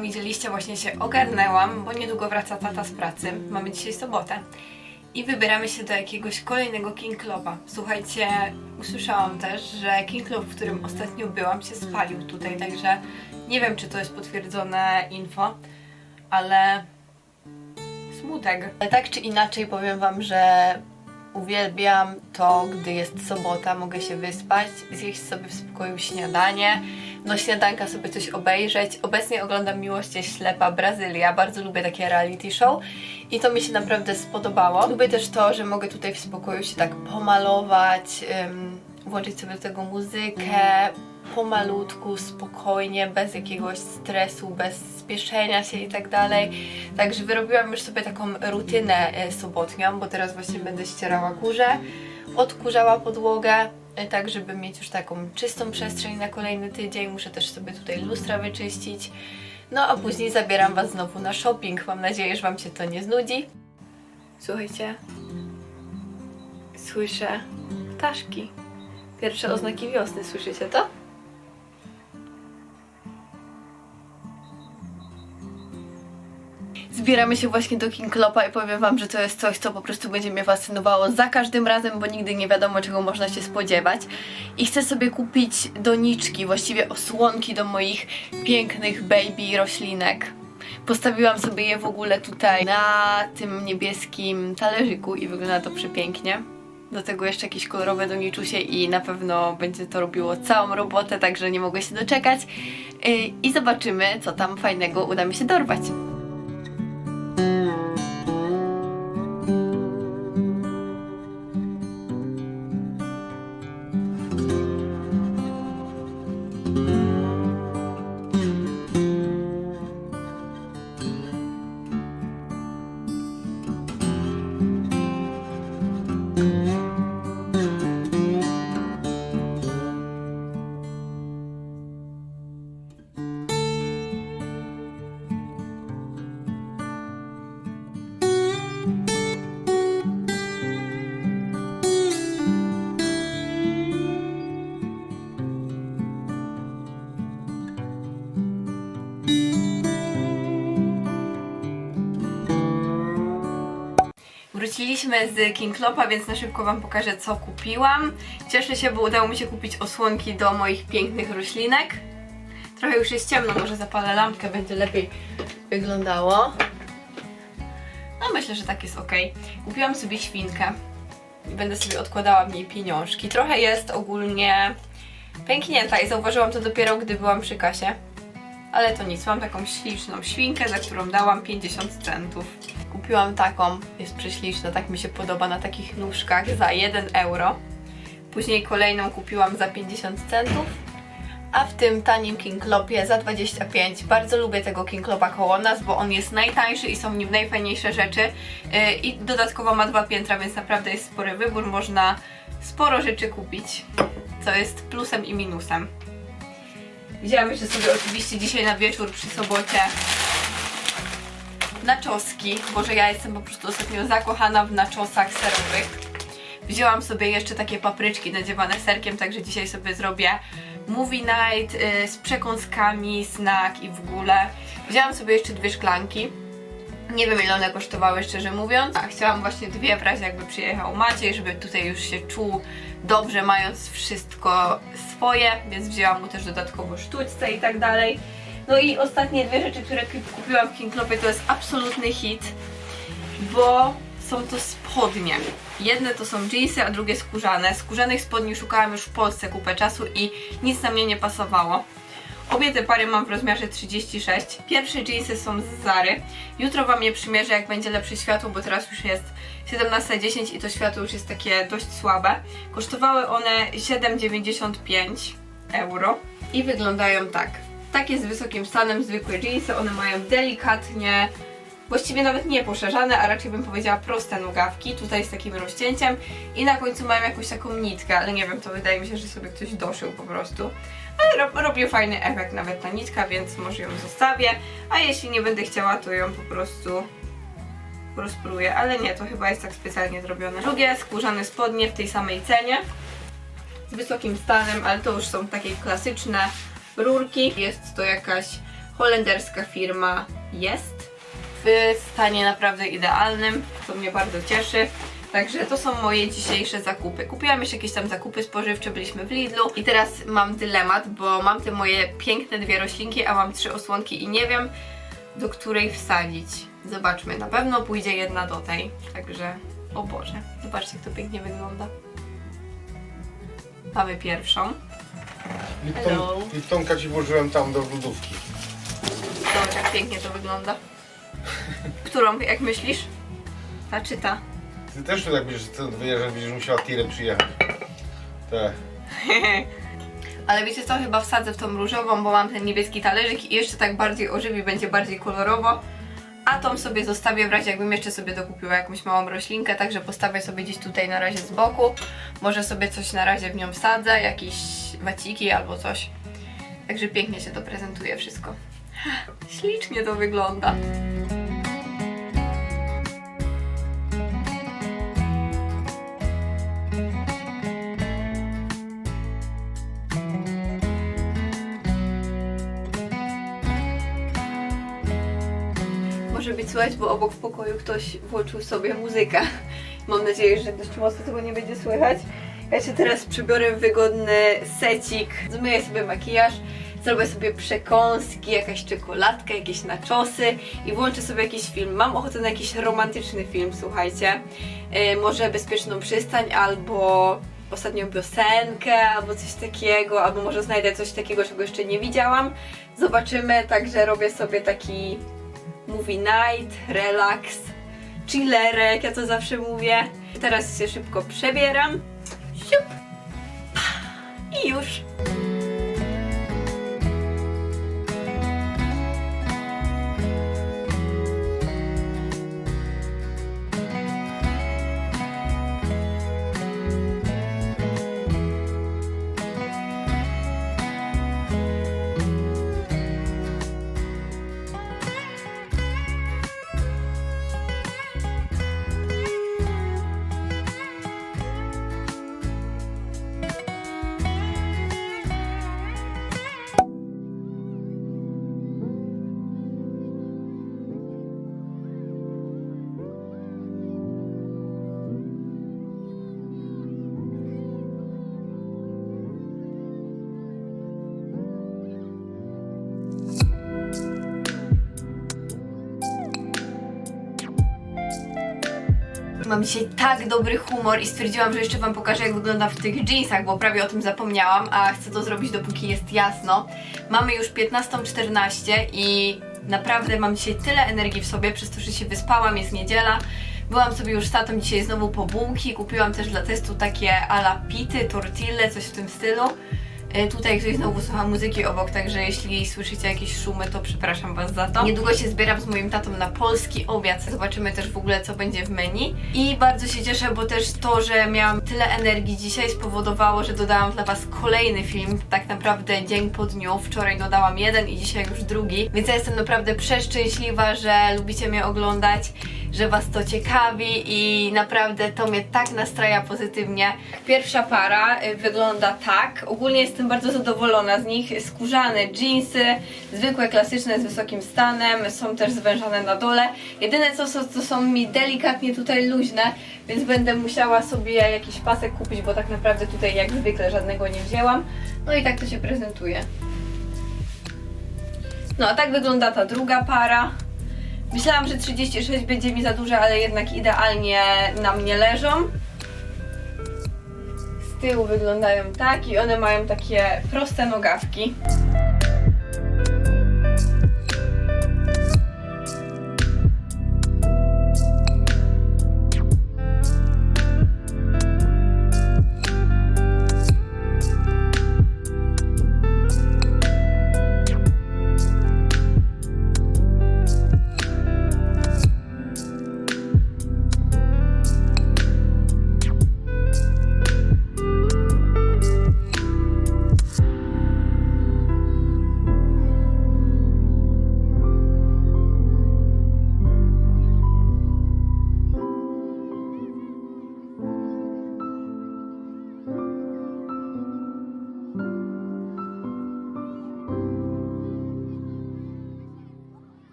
widzieliście, właśnie się ogarnęłam, bo niedługo wraca tata z pracy. Mamy dzisiaj sobotę. I wybieramy się do jakiegoś kolejnego King Cluba. Słuchajcie, usłyszałam też, że King Club, w którym ostatnio byłam, się spalił tutaj, także nie wiem, czy to jest potwierdzone info, ale smutek. Tak czy inaczej powiem wam, że uwielbiam to, gdy jest sobota, mogę się wyspać, zjeść sobie w spokoju śniadanie, no śniadanka sobie coś obejrzeć. Obecnie oglądam Miłość jest ślepa Brazylia, bardzo lubię takie reality show i to mi się naprawdę spodobało. Lubię też to, że mogę tutaj w spokoju się tak pomalować, ym, włączyć sobie do tego muzykę, pomalutku, spokojnie, bez jakiegoś stresu, bez spieszenia się i tak dalej. Także wyrobiłam już sobie taką rutynę e, sobotnią, bo teraz właśnie będę ścierała kurze, odkurzała podłogę, tak żeby mieć już taką czystą przestrzeń na kolejny tydzień. Muszę też sobie tutaj lustra wyczyścić. No a później zabieram Was znowu na shopping. Mam nadzieję, że Wam się to nie znudzi. Słuchajcie, słyszę ptaszki. Pierwsze oznaki wiosny, słyszycie to? Zbieramy się właśnie do King Klopa i powiem wam, że to jest coś, co po prostu będzie mnie fascynowało za każdym razem, bo nigdy nie wiadomo, czego można się spodziewać. I chcę sobie kupić doniczki, właściwie osłonki do moich pięknych baby roślinek. Postawiłam sobie je w ogóle tutaj na tym niebieskim talerzyku i wygląda to przepięknie. Do tego jeszcze jakieś kolorowe doniczusie i na pewno będzie to robiło całą robotę, także nie mogę się doczekać. Yy, I zobaczymy, co tam fajnego uda mi się dorwać. Wróciliśmy z King Klopa, więc na szybko Wam pokażę, co kupiłam. Cieszę się, bo udało mi się kupić osłonki do moich pięknych roślinek. Trochę już jest ciemno, może zapalę lampkę, będzie lepiej wyglądało. No myślę, że tak jest ok. Kupiłam sobie świnkę i będę sobie odkładała w niej pieniążki. Trochę jest ogólnie pęknięta i zauważyłam to dopiero, gdy byłam przy kasie. Ale to nic, mam taką śliczną świnkę, za którą dałam 50 centów. Kupiłam taką, jest prześliczna, tak mi się podoba, na takich nóżkach za 1 euro. Później kolejną kupiłam za 50 centów. A w tym tanim King Klopie za 25. Bardzo lubię tego King Klopa koło nas, bo on jest najtańszy i są w nim najfajniejsze rzeczy. Yy, I dodatkowo ma dwa piętra, więc naprawdę jest spory wybór. Można sporo rzeczy kupić, co jest plusem i minusem. Wzięłam jeszcze sobie oczywiście dzisiaj na wieczór przy sobocie naczoski, bo że ja jestem po prostu ostatnio zakochana w naczosach serowych. Wzięłam sobie jeszcze takie papryczki nadziewane serkiem, także dzisiaj sobie zrobię movie night y, z przekąskami, snack i w ogóle. Wzięłam sobie jeszcze dwie szklanki. Nie wiem ile one kosztowały szczerze mówiąc. A chciałam właśnie dwie razie jakby przyjechał Maciej, żeby tutaj już się czuł dobrze mając wszystko swoje, więc wzięłam mu też dodatkowo sztućce i tak dalej. No i ostatnie dwie rzeczy, które kup- kupiłam w King Klopie to jest absolutny hit, bo są to spodnie. Jedne to są jeansy, a drugie skórzane. Skórzanych spodni szukałam już w Polsce kupę czasu i nic na mnie nie pasowało. Obie te pary mam w rozmiarze 36. Pierwsze jeansy są z Zary. Jutro Wam je przymierzę, jak będzie lepsze światło, bo teraz już jest 17.10 i to światło już jest takie dość słabe. Kosztowały one 7,95 euro i wyglądają tak. Takie z wysokim stanem, zwykłe jeansy, one mają delikatnie, właściwie nawet nie poszerzane, a raczej bym powiedziała proste nogawki, tutaj z takim rozcięciem i na końcu mają jakąś taką nitkę, ale nie wiem, to wydaje mi się, że sobie ktoś doszył po prostu. Ale ro robi fajny efekt nawet ta nitka, więc może ją zostawię, a jeśli nie będę chciała, to ją po prostu rozpruję, ale nie, to chyba jest tak specjalnie zrobione. Drugie skórzane spodnie w tej samej cenie, z wysokim stanem, ale to już są takie klasyczne rurki. Jest to jakaś holenderska firma jest w stanie naprawdę idealnym, to mnie bardzo cieszy. Także to są moje dzisiejsze zakupy. Kupiłam jeszcze jakieś tam zakupy spożywcze, byliśmy w Lidlu i teraz mam dylemat, bo mam te moje piękne dwie roślinki, a mam trzy osłonki i nie wiem do której wsadzić. Zobaczmy, na pewno pójdzie jedna do tej, także o Boże, zobaczcie jak to pięknie wygląda. Mamy pierwszą. Hello. Lipton, Liptonka ci włożyłem tam do lodówki. Zobacz jak pięknie to wygląda. Którą, jak myślisz? Ta czy ta? Ty też tu tak będziesz stąd wyjeżdżać, będziesz musiała tirem przyjechać. Tak. Ale wiecie co, chyba wsadzę w tą różową, bo mam ten niebieski talerzyk i jeszcze tak bardziej ożywi, będzie bardziej kolorowo. A tą sobie zostawię w razie jakbym jeszcze sobie dokupiła jakąś małą roślinkę, także postawię sobie gdzieś tutaj na razie z boku. Może sobie coś na razie w nią wsadzę, jakieś waciki albo coś. Także pięknie się to prezentuje wszystko. Ślicznie to wygląda. Słychać, bo obok w pokoju ktoś włączył sobie muzykę. Mam nadzieję, że dość mocno tego nie będzie słychać. Ja się teraz przybiorę w wygodny secik, zmyję sobie makijaż, zrobię sobie przekąski, jakaś czekoladka, jakieś naczosy i włączę sobie jakiś film. Mam ochotę na jakiś romantyczny film, słuchajcie. Yy, może Bezpieczną Przystań albo ostatnią piosenkę, albo coś takiego, albo może znajdę coś takiego, czego jeszcze nie widziałam. Zobaczymy, także robię sobie taki movie night, relax, chillerek, ja to zawsze mówię. Teraz się szybko przebieram. Siup. I już. Mam dzisiaj tak dobry humor i stwierdziłam, że jeszcze Wam pokażę, jak wygląda w tych jeansach, bo prawie o tym zapomniałam, a chcę to zrobić dopóki jest jasno. Mamy już 15.14 i naprawdę mam dzisiaj tyle energii w sobie, przez to, że się wyspałam, jest niedziela. Byłam sobie już z tatą dzisiaj znowu po bułki, kupiłam też dla testu takie ala pity, tortille, coś w tym stylu. E, Tutaj ktoś znowu słucha muzyki obok, także jeśli słyszycie jakieś szumy, to przepraszam Was za to. Niedługo się zbieram z moim tatą na polski obiad. Zobaczymy też w ogóle, co będzie w menu. I bardzo się cieszę, bo też to, że miałam tyle energii dzisiaj spowodowało, że dodałam dla Was kolejny film. Tak naprawdę dzień po dniu. Wczoraj dodałam jeden i dzisiaj już drugi. Więc ja jestem naprawdę przeszczęśliwa, że lubicie mnie oglądać, że Was to ciekawi i naprawdę to mnie tak nastraja pozytywnie. Pierwsza para y, wygląda tak. Ogólnie jestem bardzo zadowolona z nich. Skórzane jeansy, zwykłe, klasyczne z wysokim stanem, są też zwężane na dole. Jedyne co to są mi delikatnie tutaj luźne, więc będę musiała sobie jakiś pasek kupić, bo tak naprawdę tutaj jak zwykle żadnego nie wzięłam. No i tak to się prezentuje. No a tak wygląda ta druga para. Myślałam, że 36 będzie mi za duże, ale jednak idealnie na mnie leżą. Z tyłu wyglądają tak i one mają takie proste nogawki.